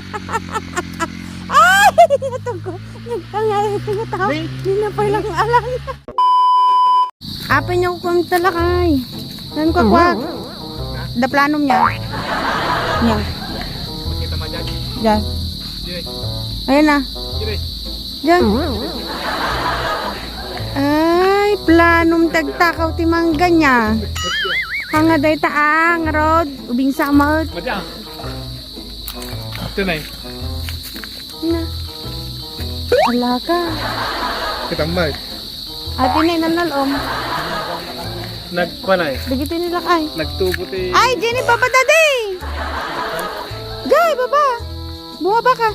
Ay! Ito ko. Nagtangali ito ko tao. Hindi na pa lang alam. Apin niyo kung talakay. Nan ko kwak. Da planom niya. Niya. Makita mo dyan. Diyan. Dire. Ayun na. Diyan. Ay, planom tagtakaw ti mangga niya. Hanga day taang rod. Ubing samot. Madya. Ito na eh. Na. Ala ka. Kitang may. Ate na inanalom. Nagpa na eh. Bigitin nila kay. Nagtubo ti. Ay, Jenny, baba dadi! Jay, baba! Bumaba ka.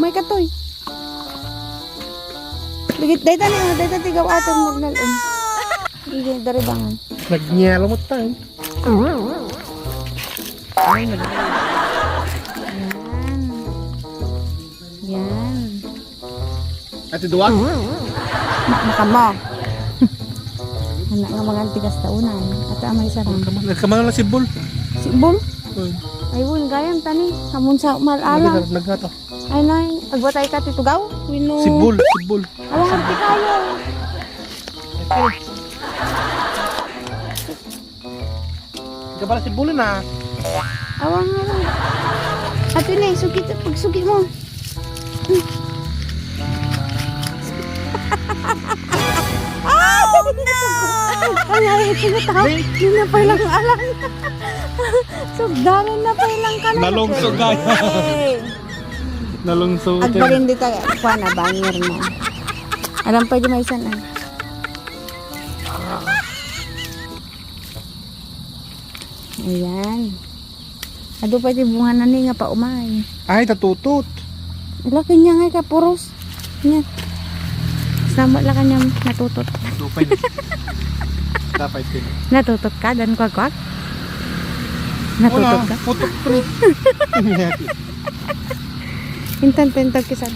Umay ka toy. Bigit, day tani, oh, day tani, gawa atong magnalon. Hindi, dari bangan. Nagnyelo mo tayo. Ay, nag... Ate Duwag? Mak makamo. Anak nga mga tigas taunan. At amay sarang. Nagkamang lang si Bull. Si Bul, ay wun, gayam tani. Hamon sa malala. Naggato. Ay nay, agbatay ka titugaw. Wino. Si Bull. Si Bull. Awang arti kayo. Ika pala si Bull na. Awang awang. Ate na, sugi, pagsugi mo. Oh no! Ay, ay, ito na tao. Hindi na pa lang alam. Sugdanan na pa lang ka na. Nalungsog. Hey. Nalungsog. Agbalin dito, kuha na, bangir mo. Alam di may isa na. Ayan. Ado pa di bunga na ni nga pa umay. Ay, tatutot. Laki niya nga kapuros. Nya. Sama lang kanyang natutot. Dupay na. Dapat din. Natutot ka, dan kwak kwak. Natutot ka. putok pre. Intan-tentag kisan.